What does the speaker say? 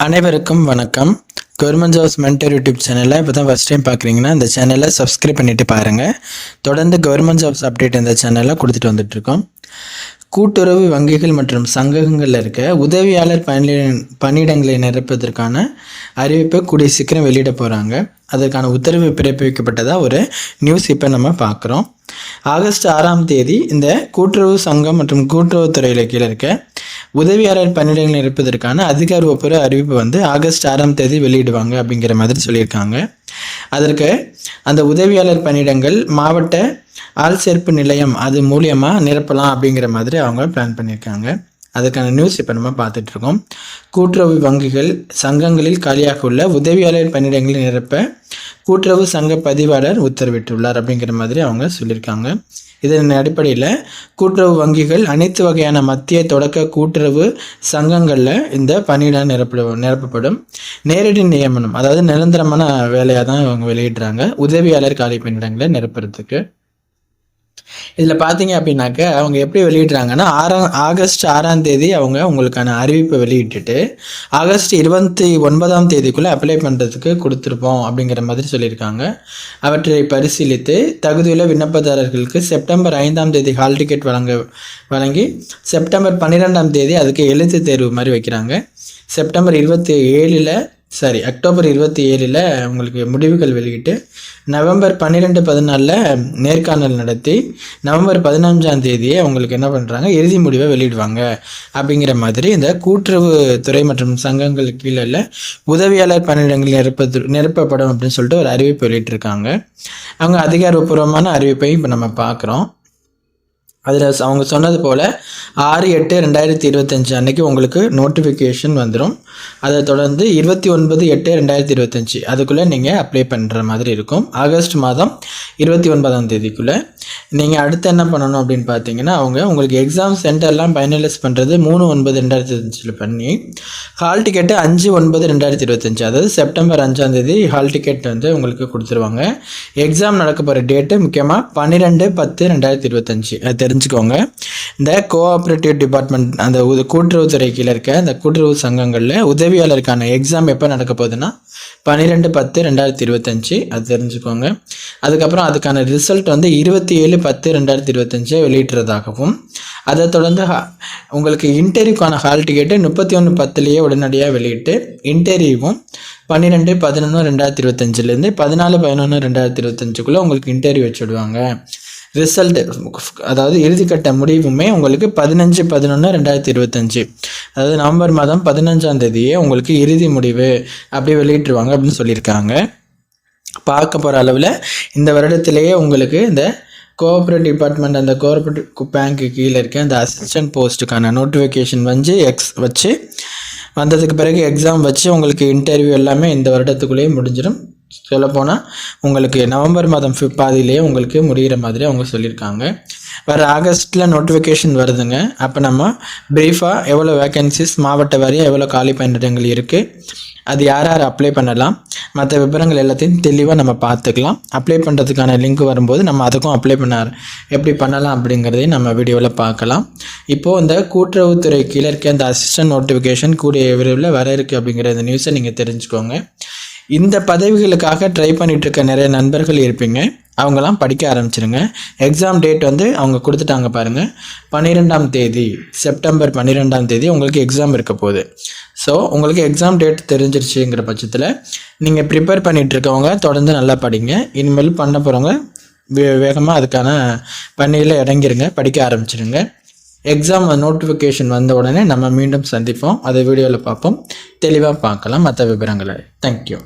அனைவருக்கும் வணக்கம். Government jobs mentor YouTube சேனலை இப்போ தான் ஃபஸ்ட் டைம் பார்க்குறீங்கன்னா இந்த சேனலை சப்ஸ்கிரைப் பண்ணிவிட்டு பாருங்கள் தொடர்ந்து கவர்மெண்ட் ஜாப்ஸ் அப்டேட் இந்த சேனலில் கொடுத்துட்டு வந்துட்ருக்கோம் கூட்டுறவு வங்கிகள் மற்றும் சங்கங்களில் இருக்க உதவியாளர் பணி பணியிடங்களை நிரப்புவதற்கான அறிவிப்பை கூடிய சீக்கிரம் வெளியிட போகிறாங்க அதற்கான உத்தரவு பிறப்பிக்கப்பட்டதாக ஒரு நியூஸ் இப்போ நம்ம பார்க்குறோம் ஆகஸ்ட் ஆறாம் தேதி இந்த கூட்டுறவு சங்கம் மற்றும் கூட்டுறவுத்துறையில் கீழே இருக்க உதவியாளர் பணியிடங்கள் இருப்பதற்கான அதிகாரப்பூர்வ அறிவிப்பு வந்து ஆகஸ்ட் ஆறாம் தேதி வெளியிடுவாங்க அப்படிங்கிற மாதிரி சொல்லியிருக்காங்க. அதற்கு அந்த உதவியாளர் பணியிடங்கள் மாவட்ட ஆள் சேர்ப்பு நிலையம் அது மூலியமாக நிரப்பலாம் அப்படிங்கிற மாதிரி அவங்க பிளான் பண்ணியிருக்காங்க. அதுக்கான நியூஸ் இப்போ நம்ம பார்த்துட்ருக்கோம் கூட்டுறவு வங்கிகள் சங்கங்களில் காலியாக உள்ள உதவியாளர் பணியிடங்களை நிரப்ப கூட்டுறவு சங்க பதிவாளர் உத்தரவிட்டுள்ளார் அப்படிங்கிற மாதிரி அவங்க சொல்லியிருக்காங்க. இதன் அடிப்படையில்? கூட்டுறவு வங்கிகள் அனைத்து வகையான மத்திய தொடக்க கூட்டுறவு சங்கங்களில் இந்த பணியிடம் நிரப்ப நிரப்பப்படும். நேரடி நியமனம் அதாவது நிரந்தரமான வேலையாக தான் அவங்க வெளியிடுறாங்க. உதவியாளர் காலி பணியிடங்களை நிரப்புறதுக்கு. இதில் பார்த்தீங்க அப்படின்னாக்க அவங்க எப்படி வெளியிடுறாங்கன்னா ஆறாம் ஆகஸ்ட் ஆறாம் தேதி அவங்க உங்களுக்கான அறிவிப்பை வெளியிட்டுட்டு ஆகஸ்ட் இருபத்தி ஒன்பதாம் தேதிக்குள்ளே அப்ளை பண்ணுறதுக்கு கொடுத்துருப்போம் அப்படிங்கிற மாதிரி சொல்லியிருக்காங்க. அவற்றை பரிசீலித்து தகுதியுள்ள விண்ணப்பதாரர்களுக்கு செப்டம்பர் ஐந்தாம் தேதி ஹால் டிக்கெட் வழங்க வழங்கி செப்டம்பர் பன்னிரெண்டாம் தேதி அதுக்கு எழுத்து தேர்வு மாதிரி வைக்கிறாங்க. செப்டம்பர் இருபத்தி ஏழில் சாரி அக்டோபர் இருபத்தி ஏழில் உங்களுக்கு முடிவுகள் வெளியிட்டு நவம்பர் பன்னிரெண்டு பதினாலில் நேர்காணல் நடத்தி நவம்பர் பதினஞ்சாம் தேதியே அவங்களுக்கு என்ன பண்ணுறாங்க இறுதி முடிவை வெளியிடுவாங்க. அப்படிங்கிற மாதிரி இந்த கூட்டுறவு துறை மற்றும் சங்கங்கள் கீழே உதவியாளர் பணியிடங்கள் நிரப்பது நிரப்பப்படும் அப்படின்னு சொல்லிட்டு ஒரு அறிவிப்பு வெளியிட்டிருக்காங்க. அவங்க அதிகாரப்பூர்வமான அறிவிப்பையும் இப்போ நம்ம பார்க்குறோம். அதில் அவங்க சொன்னது போல் ஆறு எட்டு ரெண்டாயிரத்தி இருபத்தஞ்சி அன்றைக்கி உங்களுக்கு நோட்டிஃபிகேஷன் வந்துடும் அதை தொடர்ந்து இருபத்தி ஒன்பது எட்டு ரெண்டாயிரத்தி இருபத்தஞ்சி அதுக்குள்ளே நீங்கள் அப்ளை பண்ணுற மாதிரி இருக்கும். ஆகஸ்ட் மாதம் இருபத்தி ஒன்பதாம் தேதிக்குள்ளே. நீங்கள் அடுத்து என்ன பண்ணணும் அப்படின்னு பார்த்தீங்கன்னா அவங்க உங்களுக்கு எக்ஸாம் சென்டர்லாம் ஃபைனலைஸ் பண்ணுறது மூணு ஒன்பது ரெண்டாயிரத்தி இருபத்தஞ்சில் பண்ணி ஹால் டிக்கெட்டு அஞ்சு ஒன்பது ரெண்டாயிரத்தி இருபத்தஞ்சி அதாவது செப்டம்பர் அஞ்சாம் தேதி ஹால் டிக்கெட் வந்து உங்களுக்கு கொடுத்துருவாங்க. எக்ஸாம் நடக்க போகிற டேட்டு முக்கியமாக பன்னிரெண்டு பத்து ரெண்டாயிரத்தி இருபத்தஞ்சி. அது தெரிஞ்சுக்கோங்க. இந்த கோஆப்ரேட்டிவ் டிபார்ட்மெண்ட் அந்த கூட்டுறவுத்துறை கீழே இருக்க அந்த கூட்டுறவு சங்கங்களில் உதவியாளருக்கான எக்ஸாம் எப்போ நடக்க போகுதுன்னா பன்னிரெண்டு பத்து ரெண்டாயிரத்தி இருபத்தஞ்சி. அது தெரிஞ்சுக்கோங்க. அதுக்கப்புறம் அதுக்கான ரிசல்ட் வந்து இருபத்தி ஏழு பத்து ரெண்டாயிரத்தி இருபத்தஞ்சு வெளியிட்டுறதாகவும் அதை தொடர்ந்து உங்களுக்கு இன்டர்வியூக்கான ஹால் டிக்கெட்டு முப்பத்தி ஒன்று பத்துலேயே உடனடியாக வெளியிட்டு இன்டர்வியூவும் பன்னிரெண்டு பதினொன்று ரெண்டாயிரத்தி இருபத்தஞ்சிலேருந்து பதினாலு பதினொன்று ரெண்டாயிரத்தி இருபத்தஞ்சுக்குள்ளே உங்களுக்கு இன்டர்வியூ வச்சுடுவாங்க ரிசல்ட் அதாவது இறுதிக்கட்ட முடிவுமே உங்களுக்கு பதினஞ்சு பதினொன்று ரெண்டாயிரத்தி இருபத்தஞ்சு. அதாவது நவம்பர் மாதம் பதினஞ்சாம் தேதியே உங்களுக்கு இறுதி முடிவு அப்படி வெளியிட்டுருவாங்க அப்படின்னு சொல்லியிருக்காங்க. பார்க்க போகிற அளவில் இந்த வருடத்திலேயே உங்களுக்கு இந்த கோஆப்ரேட் டிபார்ட்மெண்ட் அந்த கோஆப்ரேட்டிவ் பேங்க்கு கீழே இருக்க அந்த அசிஸ்டன்ட் போஸ்ட்டுக்கான நோட்டிஃபிகேஷன் வந்து எக்ஸ் வச்சு வந்ததுக்கு பிறகு எக்ஸாம் வச்சு உங்களுக்கு இன்டர்வியூ எல்லாமே இந்த வருடத்துக்குள்ளேயே முடிஞ்சிடும். சொல்லப்போனால் உங்களுக்கு நவம்பர் மாதம் பாதியிலேயே உங்களுக்கு முடிகிற மாதிரி அவங்க சொல்லியிருக்காங்க. வர ஆகஸ்ட்டில் நோட்டிஃபிகேஷன் வருதுங்க. அப்போ நம்ம ப்ரீஃபாக எவ்வளோ வேக்கன்சிஸ் மாவட்ட வாரியாக எவ்வளோ காலி பணியிடங்கள் இருக்குது அது யார் யார் அப்ளை பண்ணலாம் மற்ற விவரங்கள் எல்லாத்தையும் தெளிவாக நம்ம பார்த்துக்கலாம். அப்ளை பண்ணுறதுக்கான லிங்க் வரும்போது நம்ம அதுக்கும் அப்ளை பண்ண எப்படி பண்ணலாம் அப்படிங்கிறதையும் நம்ம வீடியோவில் பார்க்கலாம். இப்போது இந்த கூட்டுறவுத்துறை கீழே இருக்க அந்த அசிஸ்டன்ட் நோட்டிஃபிகேஷன் கூடிய விரைவில் வர இருக்குது அப்படிங்கிற இந்த நியூஸை நீங்கள் தெரிஞ்சுக்கோங்க. இந்த பதவிகளுக்காக ட்ரை பண்ணிகிட்டு இருக்க நிறைய நண்பர்கள் இருப்பீங்க. அவங்களாம் படிக்க ஆரம்பிச்சிருங்க. எக்ஸாம் டேட் வந்து அவங்க கொடுத்துட்டாங்க பாருங்கள் பன்னிரெண்டாம் தேதி செப்டம்பர் பன்னிரெண்டாம் தேதி உங்களுக்கு எக்ஸாம் இருக்க போகுது. ஸோ உங்களுக்கு எக்ஸாம் டேட் தெரிஞ்சிருச்சுங்கிற பட்சத்தில் நீங்கள் ப்ரிப்பேர் பண்ணிகிட்ருக்கவங்க தொடர்ந்து நல்லா படிங்க. இனிமேல் பண்ண போகிறவங்க வே வேகமாக அதுக்கான பணியில் இறங்கிருங்க. படிக்க ஆரம்பிச்சிருங்க. எக்ஸாம் நோட்டிஃபிகேஷன் வந்த உடனே நம்ம மீண்டும் சந்திப்போம். அதை வீடியோவில் பார்ப்போம். தெளிவாக பார்க்கலாம். மற்ற விவரங்களை. தேங்க்யூ